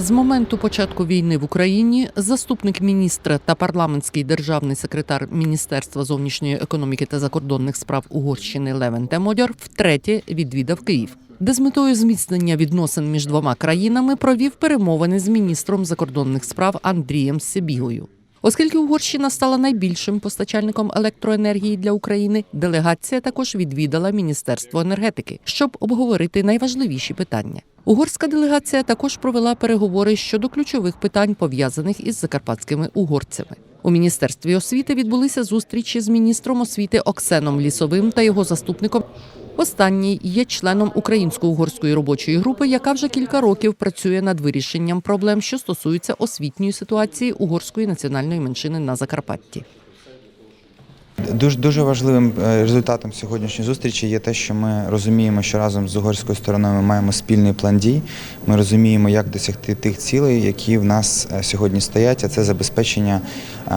З моменту початку війни в Україні заступник міністра та парламентський державний секретар Міністерства зовнішньої економіки та закордонних справ Угорщини Левен Темодяр втретє відвідав Київ, де з метою зміцнення відносин між двома країнами провів перемовини з міністром закордонних справ Андрієм Сибігою. Оскільки Угорщина стала найбільшим постачальником електроенергії для України, делегація також відвідала Міністерство енергетики, щоб обговорити найважливіші питання. Угорська делегація також провела переговори щодо ключових питань, пов'язаних із закарпатськими угорцями. У міністерстві освіти відбулися зустрічі з міністром освіти Оксеном Лісовим та його заступником. Останній є членом українсько-угорської робочої групи, яка вже кілька років працює над вирішенням проблем, що стосуються освітньої ситуації угорської національної меншини на Закарпатті. Дуже дуже важливим е, результатом сьогоднішньої зустрічі є те, що ми розуміємо, що разом з угорською стороною ми маємо спільний план дій. Ми розуміємо, як досягти тих цілей, які в нас е, сьогодні стоять. А це забезпечення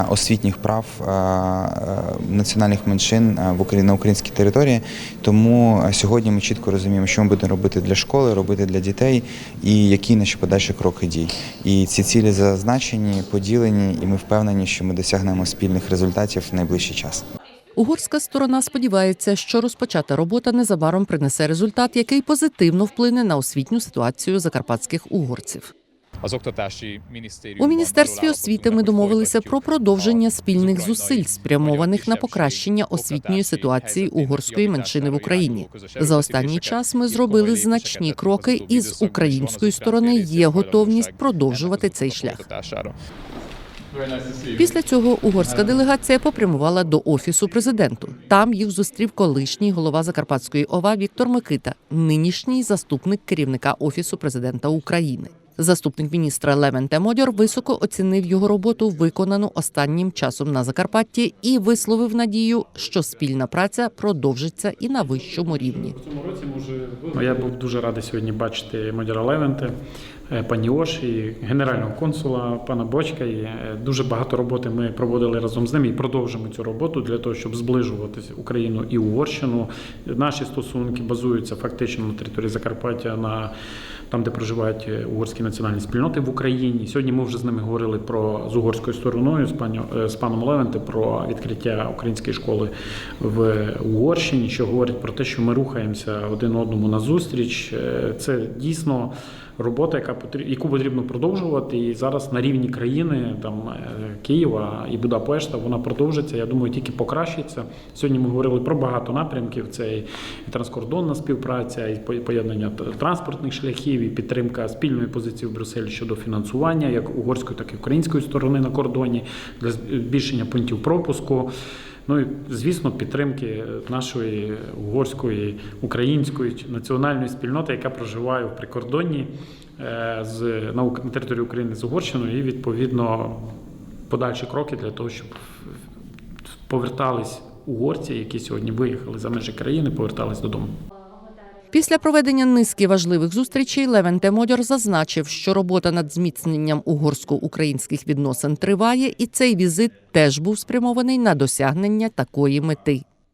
освітніх прав е, е, національних меншин е, на українській території. Тому е, сьогодні ми чітко розуміємо, що ми будемо робити для школи, робити для дітей, і які наші подальші кроки дій. І ці цілі зазначені, поділені, і ми впевнені, що ми досягнемо спільних результатів в найближчий час. Угорська сторона сподівається, що розпочата робота незабаром принесе результат, який позитивно вплине на освітню ситуацію закарпатських угорців. Az oktatási minisztériumban У міністерстві освіти ми домовилися про продовження спільних зусиль, спрямованих на покращення освітньої ситуації угорської меншини в Україні. За останній час ми зробили значні кроки, і з української сторони є готовність продовжувати цей шлях. Після цього угорська делегація попрямувала до офісу президенту. Там їх зустрів колишній голова Закарпатської ОВА Віктор Микита, нинішній заступник керівника офісу президента України. Заступник міністра Левен Темодьор високо оцінив його роботу, виконану останнім часом на Закарпатті, і висловив надію, що спільна праця продовжиться і на вищому рівні. Ну, я був дуже радий сьогодні бачити Мадяра Левенте, пані Ош і генерального консула пана Бочка. І е, дуже багато роботи ми проводили разом з ними і продовжимо цю роботу для того, щоб зближувати Україну і Угорщину. Наші стосунки базуються фактично на території Закарпаття на там, де проживають е, угорські національні спільноти в Україні. Сьогодні ми вже з ними говорили про з угорською стороною, з пані е, з паном Левенте про відкриття української школи в Угорщині, що говорить про те, що ми рухаємося один одному назустріч. Е, Це дійсно робота, яка потрібна, яку потрібно продовжувати. І зараз на рівні країни, там е, Києва і Будапешта, вона продовжиться. Я думаю, тільки покращиться. Сьогодні ми говорили про багато напрямків. Це і транскордонна співпраця, і поєднання транспортних шляхів, і підтримка спільної позиції в Брюсселі щодо фінансування як угорської, так і української сторони на кордоні для збільшення пунктів пропуску. Ну і звісно, підтримки нашої угорської, української національної спільноти, яка проживає в прикордонні е, з наук на території України з Угорщиною, і відповідно подальші кроки для того, щоб повертались угорці, які сьогодні виїхали за межі країни, повертались додому. Після проведення низки важливих зустрічей Левен Темодьор зазначив, що робота над зміцненням угорсько-українських відносин триває, і цей візит теж був спрямований на досягнення такої мети.